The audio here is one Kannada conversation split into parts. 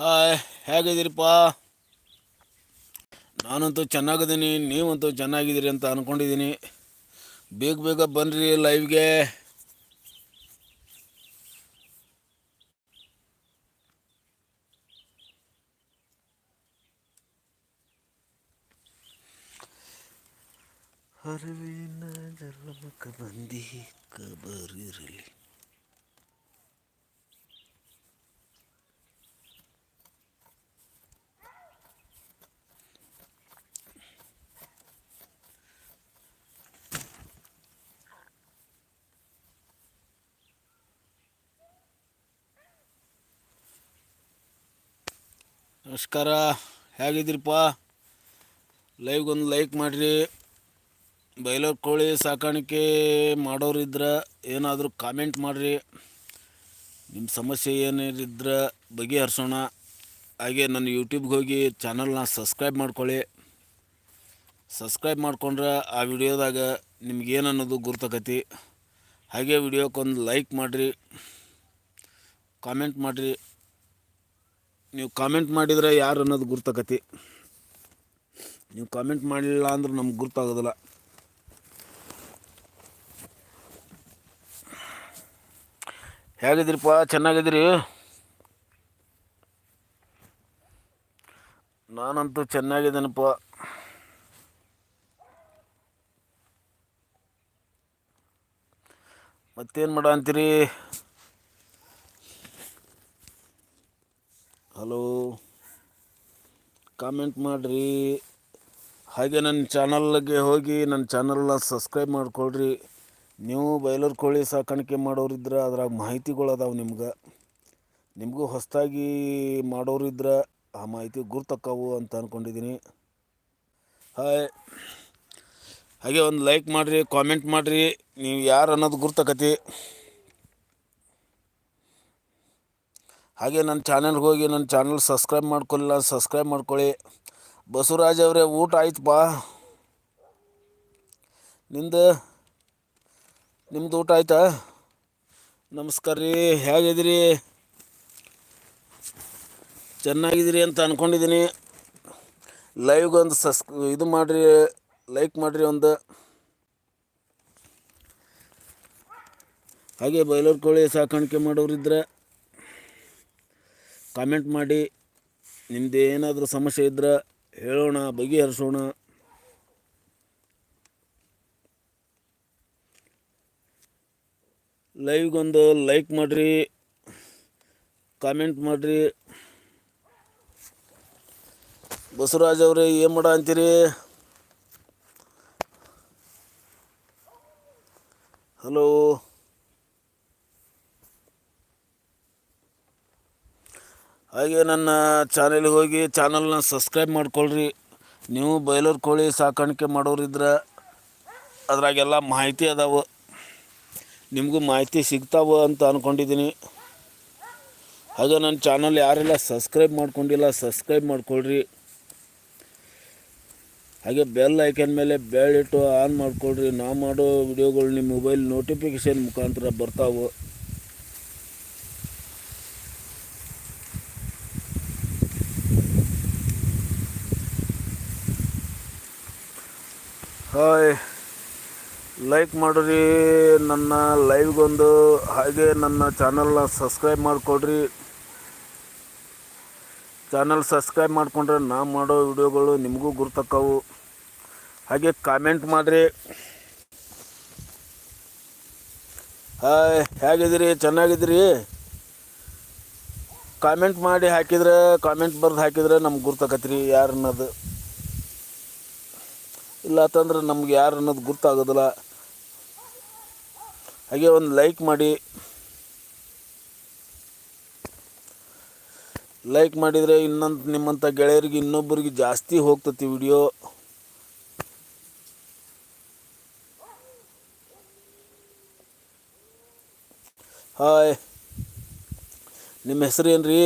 ಹಾಯ್, ಹೇಗಿದ್ದೀರಿಪ್ಪ? ನಾನಂತೂ ಚೆನ್ನಾಗಿದ್ದೀನಿ, ನೀವಂತೂ ಚೆನ್ನಾಗಿದ್ದೀರಿ ಅಂತ ಅಂದ್ಕೊಂಡಿದ್ದೀನಿ ಬೇಗ ಬೇಗ ಬನ್ನಿರಿ ಲೈವ್ಗೆ. ಹರವಿನ ಜಲಮಕ ಬಂದಿ ಕಬರಿರಲಿ. ನಮಸ್ಕಾರ. ಹೇಗಿದ್ದೀರಪ್ಪ? ಲೈವ್ಗೊಂದು ಲೈಕ್ ಮಾಡಿರಿ. ಬೈಲರ್ ಕೋಳಿ ಸಾಕಾಣಿಕೆ ಮಾಡೋರಿದ್ರೆ ಏನಾದರೂ ಕಾಮೆಂಟ್ ಮಾಡಿರಿ. ನಿಮ್ಮ ಸಮಸ್ಯೆ ಏನಿದ್ರೆ ಬಗೆಹರಿಸೋಣ. ಹಾಗೆ ನನ್ನ ಯೂಟ್ಯೂಬ್ಗೆ ಹೋಗಿ ಚಾನಲ್ನ ಸಬ್ಸ್ಕ್ರೈಬ್ ಮಾಡ್ಕೊಳ್ಳಿ. ಸಬ್ಸ್ಕ್ರೈಬ್ ಮಾಡ್ಕೊಂಡ್ರೆ ಆ ವಿಡಿಯೋದಾಗ ನಿಮ್ಗೇನು ಅನ್ನೋದು ಗುರ್ತಕತಿ. ಹಾಗೆ ವಿಡಿಯೋಕ್ಕೊಂದು ಲೈಕ್ ಮಾಡಿರಿ. ಕಾಮೆಂಟ್ ಮಾಡಿರಿ. ನೀವು ಕಾಮೆಂಟ್ ಮಾಡಿದರೆ ಯಾರು ಅನ್ನೋದು ಗುರ್ತಾಕತಿ. ನೀವು ಕಾಮೆಂಟ್ ಮಾಡಲಿಲ್ಲ ಅಂದ್ರೆ ನಮ್ಗೆ ಗುರ್ತಾಗೋದಿಲ್ಲ. ಹೇಗಿದ್ರಿಪ್ಪ ಚೆನ್ನಾಗಿದ್ದೀರಿ? ನಾನಂತೂ ಚೆನ್ನಾಗಿದ್ದೇನಪ್ಪ. ಮತ್ತೇನು ಮಾಡ ಅಂತೀರಿ? ಹಲೋ. ಕಾಮೆಂಟ್ ಮಾಡಿರಿ. ಹಾಗೆ ನನ್ನ ಚಾನಲ್ಗೆ ಹೋಗಿ, ನನ್ನ ಚಾನಲ್ನ ಸಬ್ಸ್ಕ್ರೈಬ್ ಮಾಡಿಕೊಳ್ರಿ. ನೀವು ಬೈಲರ್ ಕೋಳಿ ಸಾಕಾಣಿಕೆ ಮಾಡೋರಿದ್ರೆ ಅದ್ರಾಗ ಮಾಹಿತಿಗಳು ಅದಾವೆ ನಿಮ್ಗೆ. ನಿಮಗೂ ಹೊಸದಾಗಿ ಮಾಡೋರಿದ್ರೆ ಆ ಮಾಹಿತಿ ಗುರ್ತಕ್ಕವು ಅಂತ ಅಂದ್ಕೊಂಡಿದ್ದೀನಿ ಹಾಯ್. ಹಾಗೆ ಒಂದು ಲೈಕ್ ಮಾಡಿರಿ ಕಾಮೆಂಟ್ ಮಾಡಿರಿ. ನೀವು ಯಾರು ಅನ್ನೋದು ಗುರ್ತಕತಿ? ಹಾಗೆ ನನ್ನ ಚಾನಲ್ಗೆ ಹೋಗಿ ನನ್ನ ಚಾನಲ್ ಸಬ್ಸ್ಕ್ರೈಬ್ ಮಾಡ್ಕೊಳ್ಳಿಲ್ಲ ಸಬ್ಸ್ಕ್ರೈಬ್ ಮಾಡ್ಕೊಳ್ಳಿ. ಬಸವರಾಜ್ ಅವರೇ, ಊಟ ಆಯ್ತಪ್ಪ ನಿಂದು? ನಿಮ್ದು ಊಟ ಆಯ್ತಾ? ನಮಸ್ಕಾರ ರೀ, ಹೇಗಿದ್ದೀರಿ? ಚೆನ್ನಾಗಿದ್ದೀರಿ ಅಂತ ಅಂದ್ಕೊಂಡಿದ್ದೀನಿ ಲೈವ್ಗೆ ಒಂದು ಸಸ್, ಇದು ಮಾಡಿರಿ ಲೈಕ್ ಮಾಡಿರಿ ಒಂದು. ಹಾಗೆ ಬೈಲರ್ ಕೋಳಿ ಸಾಕಾಣಿಕೆ ಮಾಡೋರಿದ್ರೆ ಕಾಮೆಂಟ್ ಮಾಡಿ, ನಿಮ್ದು ಏನಾದರೂ ಸಮಸ್ಯೆ ಇದ್ದರೆ ಹೇಳೋಣ, ಬಗೆಹರಿಸೋಣ. ಲೈವ್ಗೊಂದು ಲೈಕ್ ಮಾಡಿರಿ ಕಾಮೆಂಟ್ ಮಾಡಿರಿ. ಬಸವರಾಜ್ ಅವರೇ, ಏನು ಮಾಡ ಅಂತೀರಿ ಹಲೋ ಹಾಗೆ ನನ್ನ ಚಾನೆಲ್ಗೆ ಹೋಗಿ ಚಾನಲ್ನ ಸಬ್ಸ್ಕ್ರೈಬ್ ಮಾಡ್ಕೊಳ್ರಿ. ನೀವು ಬಯಲರ್ ಕೋಳಿ ಸಾಕಾಣಿಕೆ ಮಾಡೋರಿದ್ರೆ ಅದ್ರಾಗೆಲ್ಲ ಮಾಹಿತಿ ಅದಾವೆ. ನಿಮಗೂ ಮಾಹಿತಿ ಸಿಗ್ತಾವೆ ಅಂತ ಅಂದ್ಕೊಂಡಿದ್ದೀನಿ ಹಾಗೆ ನನ್ನ ಚಾನಲ್ ಯಾರೆಲ್ಲ ಸಬ್ಸ್ಕ್ರೈಬ್ ಮಾಡ್ಕೊಂಡಿಲ್ಲ ಸಬ್ಸ್ಕ್ರೈಬ್ ಮಾಡ್ಕೊಳ್ರಿ. ಹಾಗೆ ಬೆಲ್ ಐಕನ್ ಮೇಲೆ ಬೆಲ್ ಇಟ್ಟು ಆನ್ ಮಾಡ್ಕೊಳ್ರಿ. ನಾ ಮಾಡೋ ವಿಡಿಯೋಗಳು ನಿಮ್ಮ ಮೊಬೈಲ್ ನೋಟಿಫಿಕೇಷನ್ ಮುಖಾಂತರ ಬರ್ತಾವೆ ಹಾಯ್ ಲೈಕ್ ಮಾಡಿರಿ, ನನ್ನ ಲೈವ್ಗೊಂದು ಹಾಗೆ ನನ್ನ ಚಾನಲ್ನ ಸಬ್ಸ್ಕ್ರೈಬ್ ಮಾಡಿಕೊಡ್ರಿ. ಚಾನಲ್ ಸಬ್ಸ್ಕ್ರೈಬ್ ಮಾಡಿಕೊಂಡ್ರೆ ನಾ ಮಾಡೋ ವಿಡಿಯೋಗಳು ನಿಮಗೂ ಗುರ್ತಕ್ಕವು ಹಾಗೆ ಕಾಮೆಂಟ್ ಮಾಡಿರಿ. ಹಾಯ್, ಹೇಗಿದ್ದೀರಿ? ಚೆನ್ನಾಗಿದ್ದೀರಿ? ಕಾಮೆಂಟ್ ಮಾಡಿ ಹಾಕಿದ್ರೆ ಕಾಮೆಂಟ್ ಬರೆದು ಹಾಕಿದ್ರೆ ನಮ್ಗೆ ಗುರ್ತಕತ್ರಿ ಯಾರು ಅನ್ನೋದು. ಇಲ್ಲ ಅಂತಂದ್ರೆ ನಮ್ಗೆ ಯಾರು ಅನ್ನೋದು ಗುರ್ತಾಗೋದಿಲ್ಲ. ಹಾಗೆ ಒಂದು ಲೈಕ್ ಮಾಡಿ. ಲೈಕ್ ಮಾಡಿದರೆ ಇನ್ನೊಂದು ನಿಮ್ಮಂಥ ಗೆಳೆಯರಿಗೆ ಇನ್ನೊಬ್ಬರಿಗೆ ಜಾಸ್ತಿ ಹೋಗ್ತತಿ ವಿಡಿಯೋ ಹಾಯ್ ನಿಮ್ಮ ಹೆಸರು ಏನು ರೀ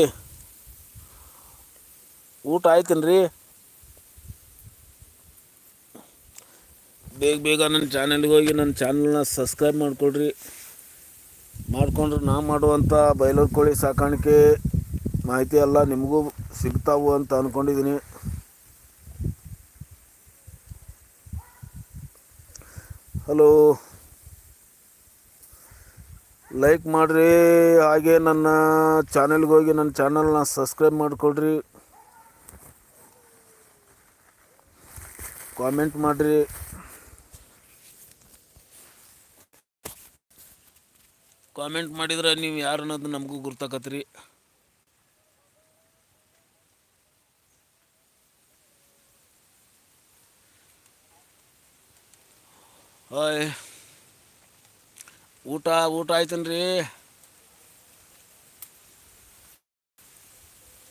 ಊಟ ಆಯ್ತೇನ್ರಿ? ಬೇಗ ಬೇಗ ನನ್ನ ಚಾನಲ್ಗೆ ಹೋಗಿ ನನ್ನ ಚಾನಲ್ನ ಸಬ್ಸ್ಕ್ರೈಬ್ ಮಾಡಿಕೊಡ್ರಿ ಮಾಡಿಕೊಂಡ್ರೆ ನಾ ಮಾಡುವಂಥ ಬಯಲೂರು ಕೋಳಿ ಸಾಕಾಣಿಕೆ ಮಾಹಿತಿ ಎಲ್ಲ ನಿಮಗೂ ಸಿಗ್ತಾವು ಅಂತ ಅಂದ್ಕೊಂಡಿದ್ದೀನಿ ಹಲೋ. ಲೈಕ್ ಮಾಡಿರಿ, ಹಾಗೆ ನನ್ನ ಚಾನೆಲ್ಗೆ ಹೋಗಿ ನನ್ನ ಚಾನಲ್ನ ಸಬ್ಸ್ಕ್ರೈಬ್ ಮಾಡಿಕೊಡ್ರಿ ಕಾಮೆಂಟ್ ಮಾಡಿರಿ. ಕಾಮೆಂಟ್ ಮಾಡಿದ್ರೆ ನೀವು ಯಾರು ಅನ್ನೋದು ನಮಗೂ ಗುರ್ತಾಕತ್ರಿ. ಹಾಯ್ ಊಟ ಊಟ ಆಯ್ತನ್ರಿ?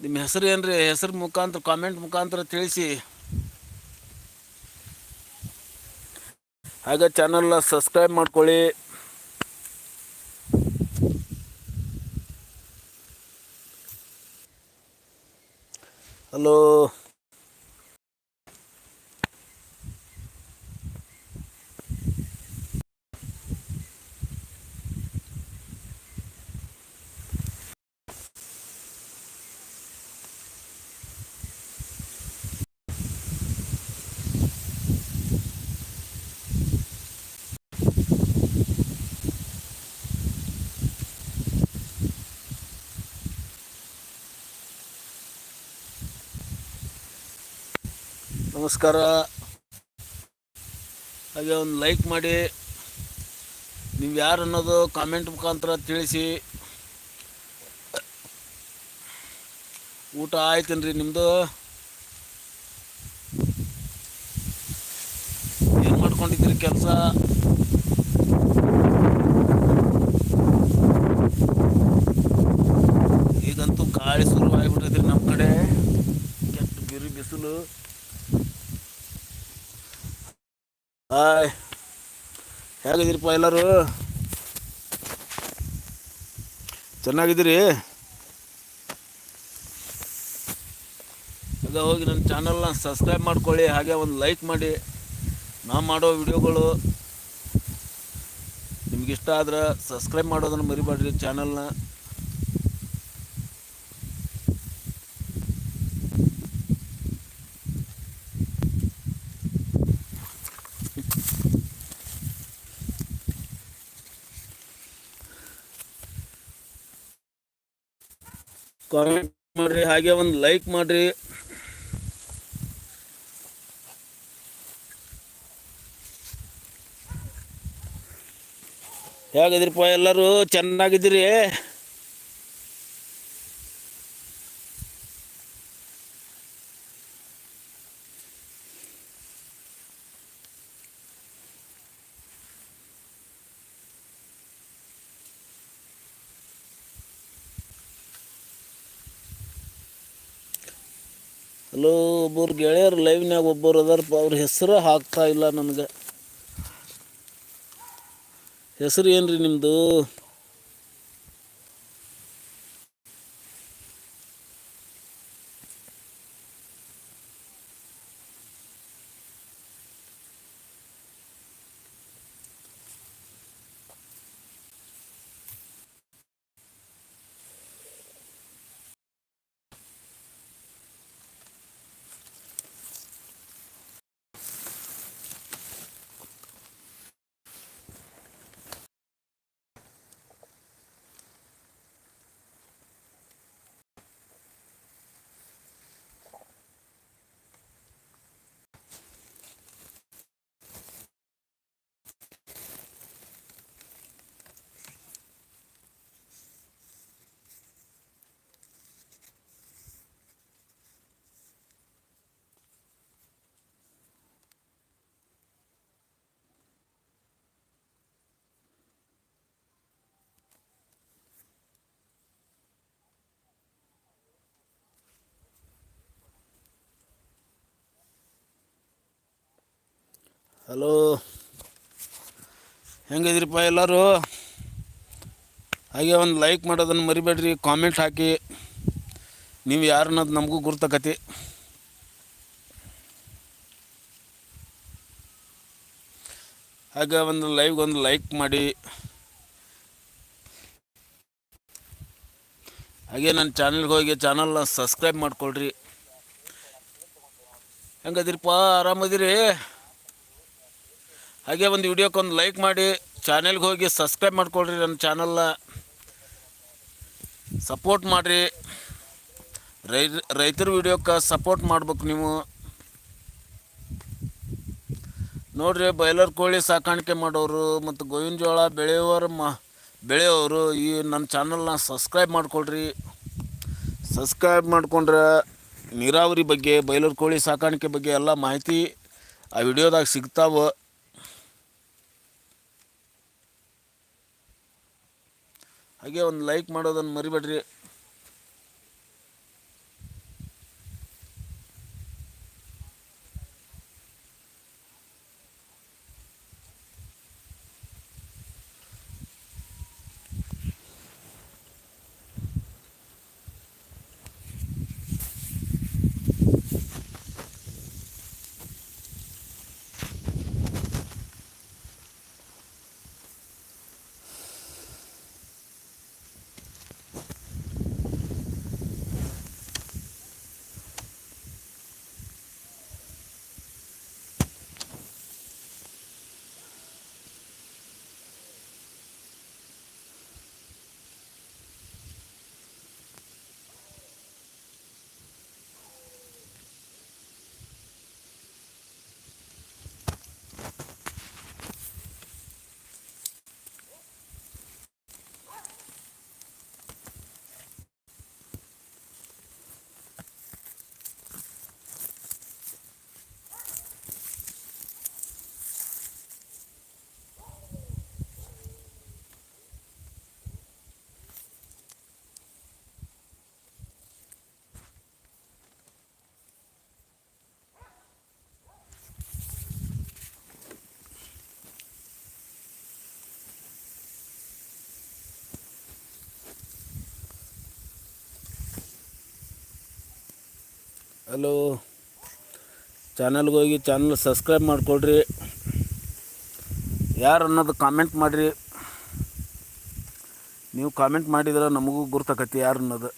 ನಿಮ್ಮ ಹೆಸರು ಏನ್ರಿ? ಹೆಸರು ಮುಖಾಂತರ ಕಾಮೆಂಟ್ ಮುಖಾಂತರ ತಿಳಿಸಿ. ಹಾಗೆ ಚಾನಲ್ನ ಸಬ್ಸ್ಕ್ರೈಬ್ ಮಾಡ್ಕೊಳ್ಳಿ. ಹಲೋ ನಮಸ್ಕಾರ. ಹಾಗೆ ಒಂದು ಲೈಕ್ ಮಾಡಿ. ನೀವು ಯಾರು ಅನ್ನೋದು ಕಾಮೆಂಟ್ ಮುಖಾಂತರ ತಿಳಿಸಿ. ಊಟ ಆಯ್ತೇನ್ರಿ ನಿಮ್ಮದು ಏನು ಮಾಡ್ಕೊಂಡಿದ್ದೀರಿ ಕೆಲಸ? ಈಗಂತೂ ಗಾಳಿ ಶುರು ಆಗಿಬಿಟ್ಟಿದ್ರಿ ನಮ್ಮ ಕಡೆ. ಕೆಟ್ಟ ಬಿರು ಬಿಸಿಲು ಹಾಯ್. ಹೇಗಿದ್ದೀರಿಪ್ಪ ಎಲ್ಲರೂ? ಚೆನ್ನಾಗಿದ್ದೀರಿ? ಈಗ ಹೋಗಿ ನನ್ನ ಚಾನಲ್ನ ಸಬ್ಸ್ಕ್ರೈಬ್ ಮಾಡ್ಕೊಳ್ಳಿ, ಹಾಗೆ ಒಂದು ಲೈಕ್ ಮಾಡಿ. ನಾ ಮಾಡೋ ವಿಡಿಯೋಗಳು ನಿಮ್ಗಿಷ್ಟ ಆದ್ರೆ ಸಬ್ಸ್ಕ್ರೈಬ್ ಮಾಡೋದನ್ನು ಮರಿಬೇಡ್ರಿ ಚಾನಲ್ನ. ಕಾಮೆಂಟ್ ಮಾಡ್ರಿ ಹಾಗೆ ಒಂದು ಲೈಕ್ ಮಾಡ್ರಿ. ಹೇಗಿದ್ರಿಪ್ಪ ಎಲ್ಲರೂ? ಚೆನ್ನಾಗಿದ್ದೀರಿ ಹಲೋ ಗೆಳೆಯರು ಲೈವ್ನ್ಯಾಗ ಒಬ್ಬರು ಅದಾರಪ್ಪ ಅವ್ರ ಹೆಸರು ಹಾಕ್ತಾ ಇಲ್ಲ ನನಗೆ. ಹೆಸರು ರೀ ನಿಮ್ಮದು ಹಲೋ. ಹೆಂಗಿದ್ರಿಪ್ಪ ಎಲ್ಲರೂ? ಹಾಗೆ ಒಂದು ಲೈಕ್ ಮಾಡೋದನ್ನು ಮರಿಬೇಡ್ರಿ ಕಾಮೆಂಟ್ ಹಾಕಿ. ನೀವು ಯಾರನ್ನೋದು ನಮಗೂ ಗುರ್ತಕತಿ. ಹಾಗೆ ಒಂದು ಲೈವ್ಗೆ ಒಂದು ಲೈಕ್ ಮಾಡಿ. ಹಾಗೆ ನನ್ನ ಚಾನಲ್ಗೆ ಹೋಗಿ ಚಾನಲ್ನ ಸಬ್ಸ್ಕ್ರೈಬ್ ಮಾಡ್ಕೊಳ್ರಿ. ಹೆಂಗದಿರಪ್ಪ ಆರಾಮದಿರಿ? ಹಾಗೆ ಒಂದು ವಿಡಿಯೋಕ್ಕೆ ಒಂದು ಲೈಕ್ ಮಾಡಿ ಚಾನೆಲ್ಗೆ ಹೋಗಿ ಸಬ್ಸ್ಕ್ರೈಬ್ ಮಾಡ್ಕೊಳ್ರಿ ನನ್ನ ಚಾನಲ್ನ ಸಪೋರ್ಟ್ ಮಾಡಿರಿ. ರೈ, ರೈತರ ವಿಡಿಯೋಕ್ಕೆ ಸಪೋರ್ಟ್ ಮಾಡ್ಬೇಕು ನೀವು. ನೋಡ್ರಿ ಬಾಯ್ಲರ್ ಕೋಳಿ ಸಾಕಾಣಿಕೆ ಮಾಡೋರು ಮತ್ತು ಗೋವಿನ ಜೋಳ ಬೆಳೆಯೋರು ಮ, ಬೆಳೆಯೋರು ಈ ನನ್ನ ಚಾನಲ್ನ ಸಬ್ಸ್ಕ್ರೈಬ್ ಮಾಡ್ಕೊಳ್ರಿ. ಸಬ್ಸ್ಕ್ರೈಬ್ ಮಾಡಿಕೊಂಡ್ರೆ ನೀರಾವರಿ ಬಗ್ಗೆ ಬೈಲರ್ ಕೋಳಿ ಸಾಕಾಣಿಕೆ ಬಗ್ಗೆ ಎಲ್ಲ ಮಾಹಿತಿ ಆ ವಿಡಿಯೋದಾಗ ಸಿಗ್ತಾವ. ಹಾಗೆ ಒಂದು ಲೈಕ್ ಮಾಡೋದನ್ನು ಮರಿಬೇಡ್ರಿ. ಹಲೋ. ಚಾನಲ್ಗೆ ಹೋಗಿ ಚಾನಲ್ ಸಬ್ಸ್ಕ್ರೈಬ್ ಮಾಡಿಕೊಡ್ರಿ. ಯಾರು ಅನ್ನೋದು ಕಾಮೆಂಟ್ ಮಾಡಿರಿ. ನೀವು ಕಾಮೆಂಟ್ ಮಾಡಿದ್ರೆ ನಮಗೂ ಗುರ್ತಾಕತಿ ಯಾರು ಅನ್ನೋದು.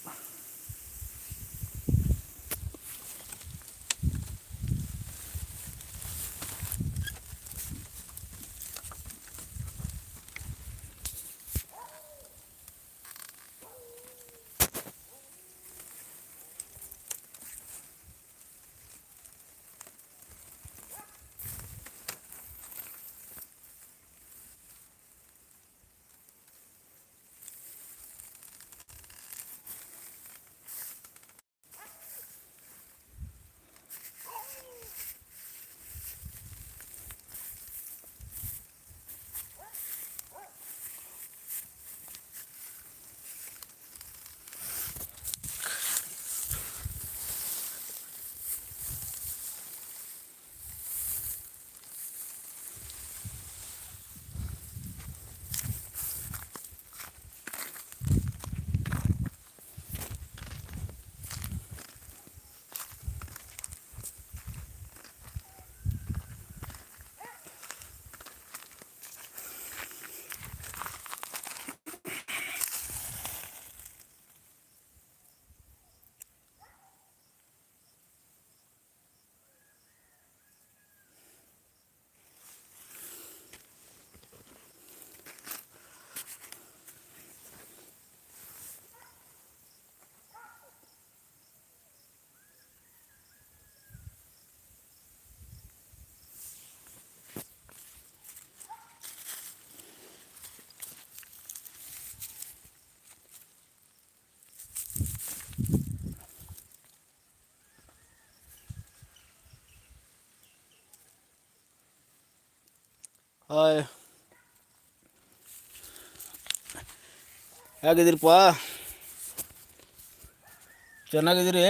ಹೇಗಿದ್ದೀರಪ್ಪ? ಚೆನ್ನಾಗಿದ್ದೀರಿ?